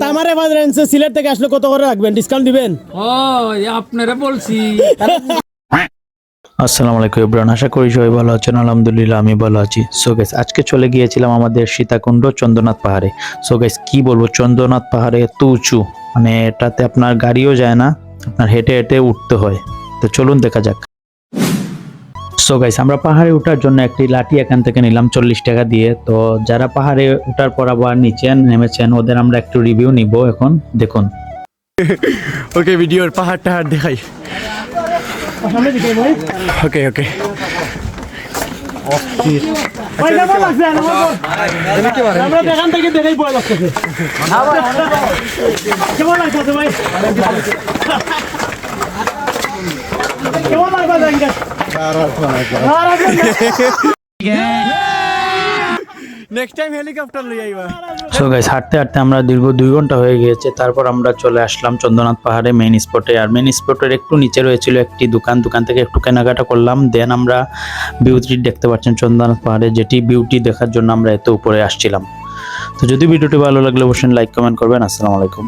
তো আমার এভারেন্স সিলেট থেকে আসলে কত করে রাখবেন? ডিসকাউন্ট দিবেন? ও আপনারা বলছি। আসসালামু আলাইকুম ইব্রান আশা করি সবাই ভালো আছেন। আলহামদুলিল্লাহ আমি ভালো আছি। সো গাইস আজকে চলে গিয়েছিলাম আমাদের সীতাকুণ্ড চন্দ্রনাথ পাহাড়ে। সো গাইস কি বলব চন্দ্রনাথ পাহাড়ে এত উঁচু। মানে এটাতে আপনার গাড়িও যায় না আপনার হেঁটে হেঁটে উঠতে হয়। তো চলুন দেখা যাক। সো গাইস আমরা পাহাড়ে ওঠার জন্য একটি লাঠি এখান থেকে নিলাম চল্লিশ টাকা দিয়ে তো যারা পাহাড়ে ওঠার পর আবার নিচে নেমেছেন ওদের আমরা একটু রিভিউ নিব এখন দেখুন ওকে ভিডিওর পাহাড় টাহাড় দেখাই ওকে ওকে কেমন লাগছে ভাই লাগবে সো গাইস হাঁটতে হাঁটতে আমরা দীর্ঘ দুই ঘণ্টা হয়ে গিয়েছে। তারপর আমরা চলে আসলাম চন্দ্রনাথ পাহাড়ে মেইন স্পটে আর মেইন স্পটের একটু নিচে রয়েছিল একটি দোকান। দোকান থেকে একটু কেনাকাটা করলাম। দেন আমরা বিউটি দেখতে পাচ্ছেন চন্দ্রনাথ পাহাড়ে, যেটি বিউটি দেখার জন্য আমরা এত উপরে আসছিলাম। তো যদি ভিডিওটি ভালো লাগলে অবশ্যই লাইক কমেন্ট করবেন। আসসালামু আলাইকুম।